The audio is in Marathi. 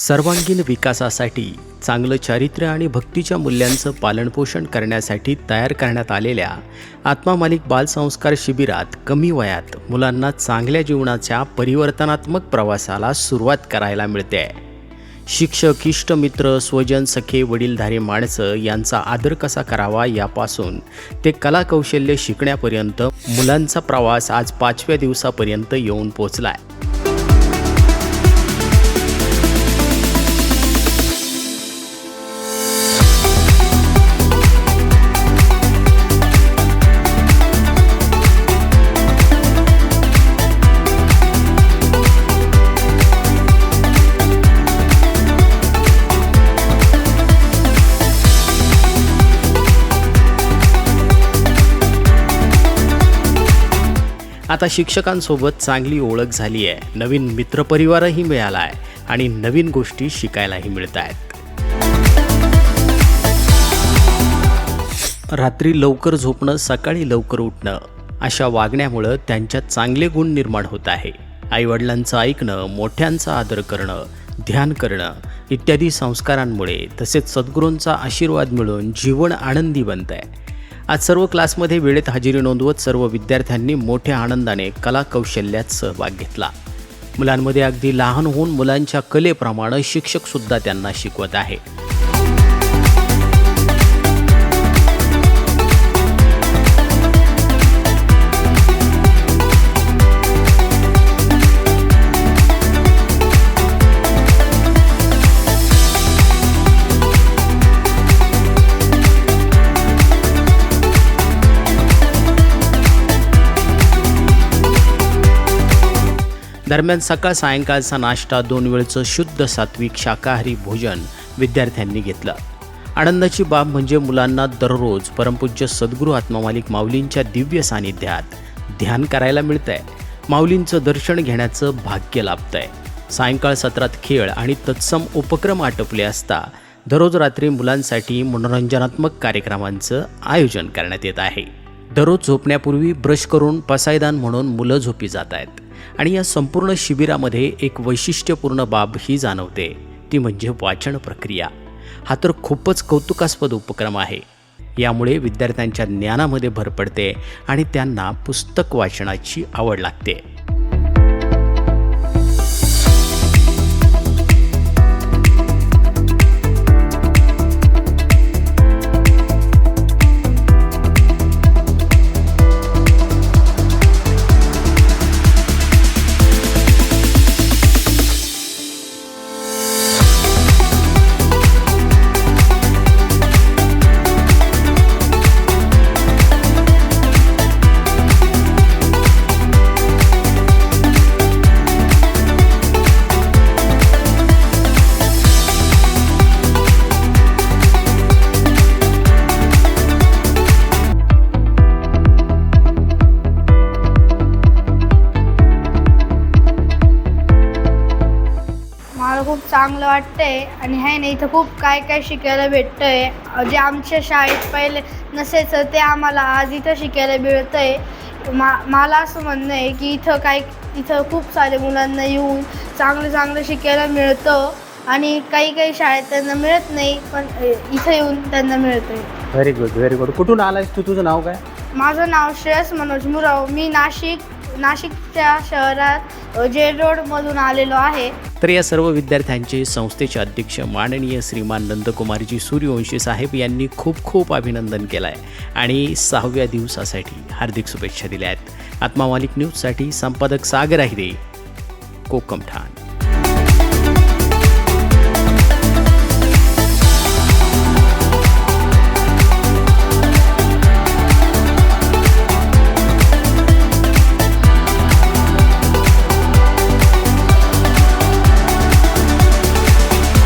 सर्वांगीण विकासासाठी चांगलं चारित्र्य आणि भक्तीच्या मूल्यांचं पालनपोषण करण्यासाठी तयार करण्यात आलेल्या आत्मा मालिक बालसंस्कार शिबिरात कमी वयात मुलांना चांगल्या जीवनाच्या परिवर्तनात्मक प्रवासाला सुरुवात करायला मिळते. शिक्षक इष्टमित्र स्वजन सखे वडीलधारी माणसं यांचा आदर कसा करावा यापासून ते कलाकौशल्य शिकण्यापर्यंत मुलांचा प्रवास आज पाचव्या दिवसापर्यंत येऊन पोचला आहे आता शिक्षकांसोबत चांगली ओळख झाली आहे. नवीन मित्रपरिवारही मिळाला आहे आणि नवीन गोष्टी शिकायलाही मिळत आहेत रात्री लवकर झोपणं सकाळी लवकर उठणं अशा वागण्यामुळं त्यांच्यात चांगले गुण निर्माण होत आहे. आईवडिलांचं ऐकणं मोठ्यांचा आदर करणं ध्यान करणं इत्यादी संस्कारांमुळे तसेच सद्गुरूंचा आशीर्वाद मिळून जीवन आनंदी बनत आहे आज सर्व क्लासमध्ये वेळेत हजेरी नोंदवत सर्व विद्यार्थ्यांनी मोठ्या आनंदाने कला कौशल्यात सहभाग घेतला. मुलांमध्ये अगदी लहान होऊन मुलांच्या कलेप्रमाणे शिक्षकसुद्धा त्यांना शिकवत आहे. दरम्यान सकाळ सायंकाळचा नाश्ता दोन वेळचं शुद्ध सात्विक शाकाहारी भोजन विद्यार्थ्यांनी घेतलं. आनंदाची बाब म्हणजे मुलांना दररोज परमपूज्य सद्गुरू आत्मामालिक माऊलींच्या दिव्य सानिध्यात ध्यान करायला मिळतंय. माऊलींचं दर्शन घेण्याचं भाग्य लाभतंय. सायंकाळ सत्रात खेळ आणि तत्सम उपक्रम आटपले असता दररोज रात्री मुलांसाठी मनोरंजनात्मक कार्यक्रमांचं आयोजन करण्यात येत आहे. दररोज झोपण्यापूर्वी ब्रश करून पसायदान म्हणून मुलं झोपी जात आहेत. आणि या संपूर्ण शिबिरामध्ये एक वैशिष्ट्यपूर्ण बाब ही जाणवते. ती म्हणजे वाचन प्रक्रिया. हा तर खूपच कौतुकास्पद उपक्रम आहे. यामुळे विद्यार्थ्यांच्या ज्ञानामध्ये भर पडते आणि त्यांना पुस्तक वाचनाची आवड लागते. चांगलं वाटतंय. आणि आहे ना इथं खूप काय काय शिकायला भेटतंय. जे आमच्या शाळेत पहिले नसायचं ते आम्हाला आज इथं शिकायला मिळतंय. मा मला असं म्हणणं आहे की इथं काय इथं खूप सारे मुलांना येऊन चांगलं चांगलं शिकायला मिळतं. आणि काही काही शाळेत त्यांना मिळत नाही पण इथं येऊन त्यांना मिळतंय. व्हेरी गुड व्हेरी गुड कुठून आलायस तू? तुझं नाव काय? माझं नाव श्रेयस मनोज मुराव. मी नाशिक नाशिकच्या शहरात जे रोडमधून आलेलो आहे. तर या सर्व विद्यार्थ्यांचे संस्थेचे अध्यक्ष माननीय श्रीमान नंदकुमारजी सूर्यवंशी साहेब यांनी खूप खूप अभिनंदन केलं आहे आणि सहाव्या दिवसासाठी हार्दिक शुभेच्छा दिल्या आहेत. आत्मा मालिक न्यूजसाठी संपादक सागर आहिरे कोकम ठाण.